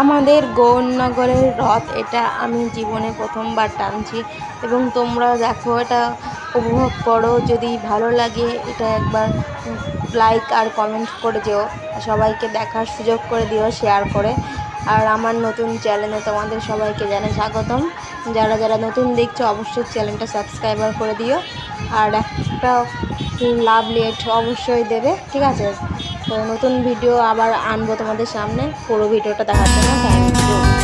আমাদের গৌরনগরের রথ, এটা আমি জীবনে প্রথমবার টানছি। এবং তোমরা দেখো, এটা উপভোগ করো। যদি ভালো লাগে, এটা একবার লাইক আর কমেন্ট করে যেও সবাইকে দেখার সুযোগ করে দিও শেয়ার করে। আর আমার নতুন চ্যানেলে তোমাদের সবাইকে জানাই স্বাগতম। যারা যারা নতুন দেখছ, অবশ্যই চ্যানেলটা সাবস্ক্রাইবার করে দিও। আর একটা লাভ লেট অবশ্যই দেবে, ঠিক আছে? তো নতুন ভিডিও আবার আনব তোমাদের সামনে। পুরো ভিডিওটা দেখার জন্য থ্যাংক ইউ